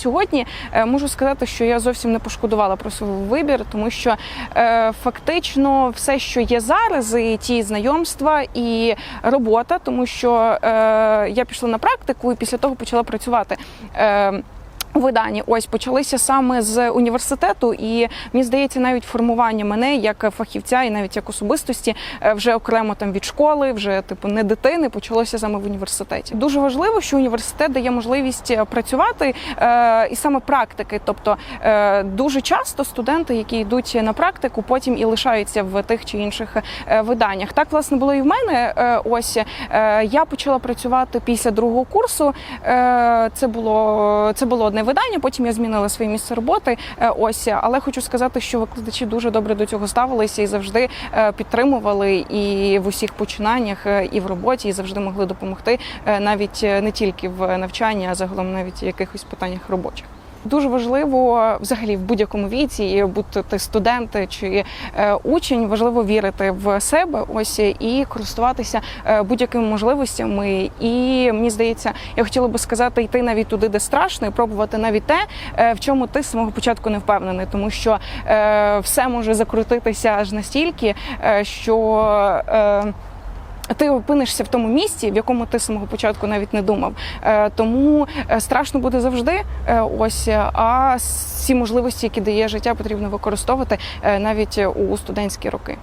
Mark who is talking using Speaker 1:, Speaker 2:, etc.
Speaker 1: сьогодні е, можу сказати, що я зовсім не пошкодувала про свій вибір, тому що е, фактично все, що є зараз, і ті знайомства і робота, тому що е, я пішла на практику і після того почала працювати. У виданні ось почалися саме з університету, і мені здається, навіть формування мене як фахівця і навіть як особистості е, вже окремо там від школи, вже типу не дитини, почалося саме в університеті. Дуже важливо, що університет дає можливість е, працювати е, і саме практики. Тобто е, дуже часто студенти, які йдуть на практику, потім і лишаються в тих чи інших е, виданнях. Так власне було і в мене. Е, ось е, я почала працювати після другого курсу. Е, це було це було одне видання. Потім я змінила своє місце роботи. Е, ось, але хочу сказати, що викладачі дуже добре до цього ставилися і завжди е, підтримували і в усіх починаннях, е, і в роботі, і завжди могли допомогти навіть не тільки в навчанні, а загалом навіть в якихось питаннях робочих. Дуже важливо взагалі в будь-якому віці, і будь ти студент чи е, учень, важливо вірити в себе, ось і користуватися е, будь-якими можливостями. І мені здається, я хотіла би сказати, йти навіть туди, де страшно, і пробувати навіть те, е, в чому ти з самого початку не впевнений, тому що все може закрутитися аж настільки, що. Ти опинишся в тому місці, в якому ти самого початку навіть не думав. Е, тому е, страшно буде завжди. Е, ось а всі можливості, які дає життя, потрібно використовувати навіть у студентські роки.